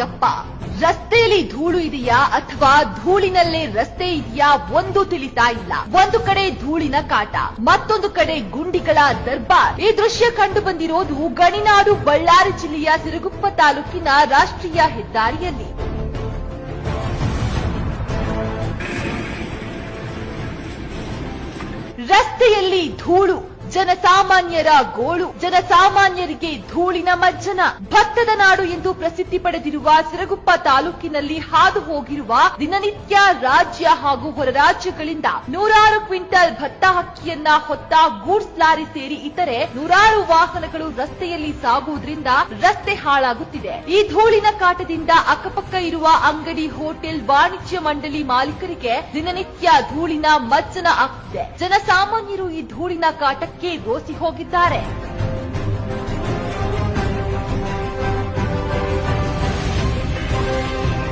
ಯಪ್ಪ ರಸ್ತೆಯಲ್ಲಿ ಧೂಳು ಇದೆಯಾ ಅಥವಾ ಧೂಳಿನಲ್ಲೇ ರಸ್ತೆ ಇದೆಯಾ ಒಂದು ತಿಳಿತಾ ಇಲ್ಲ. ಒಂದು ಕಡೆ ಧೂಳಿನ ಕಾಟ, ಮತ್ತೊಂದು ಕಡೆ ಗುಂಡಿಗಳ ದರ್ಬಾರ್. ಈ ದೃಶ್ಯ ಕಂಡು ಬಂದಿರೋದು ಗಣಿನಾಡು ಬಳ್ಳಾರಿ ಜಿಲ್ಲೆಯ ಸಿರುಗುಪ್ಪ ತಾಲೂಕಿನ ರಾಷ್ಟ್ರೀಯ ಹೆದ್ದಾರಿಯಲ್ಲಿ. ರಸ್ತೆಯಲ್ಲಿ ಧೂಳು ಜನಸಾಮಾನ್ಯರ ಗೋಳು, ಜನಸಾಮಾನ್ಯರಿಗೆ ಧೂಳಿನ ಮಜ್ಜನ. ಭತ್ತದ ನಾಡು ಎಂದು ಪ್ರಸಿದ್ಧಿ ಪಡೆದಿರುವ ಸಿರಗುಪ್ಪ ತಾಲೂಕಿನಲ್ಲಿ ಹಾದು ಹೋಗಿರುವ ದಿನನಿತ್ಯ ರಾಜ್ಯ ಹಾಗೂ ಹೊರ ರಾಜ್ಯಗಳಿಂದ ನೂರಾರು ಕ್ವಿಂಟಲ್ ಭತ್ತ ಅಕ್ಕಿಯನ್ನ ಹೊತ್ತ ಗೂಡ್ಸ್ ಲಾರಿ ಸೇರಿ ಇತರೆ ನೂರಾರು ವಾಹನಗಳು ರಸ್ತೆಯಲ್ಲಿ ಸಾಗುವುದರಿಂದ ರಸ್ತೆ ಹಾಳಾಗುತ್ತಿದೆ. ಈ ಧೂಳಿನ ಕಾಟದಿಂದ ಅಕ್ಕಪಕ್ಕ ಇರುವ ಅಂಗಡಿ, ಹೋಟೆಲ್, ವಾಣಿಜ್ಯ ಮಂಡಳಿ ಮಾಲೀಕರಿಗೆ ದಿನನಿತ್ಯ ಧೂಳಿನ ಮಜ್ಜನ ಆಗ್ತಿದೆ. ಜನಸಾಮಾನ್ಯರು ಈ ಧೂಳಿನ ಕಾಟಕ್ಕೆ ರೋಸಿ ಹೋಗಿದ್ದಾರೆ.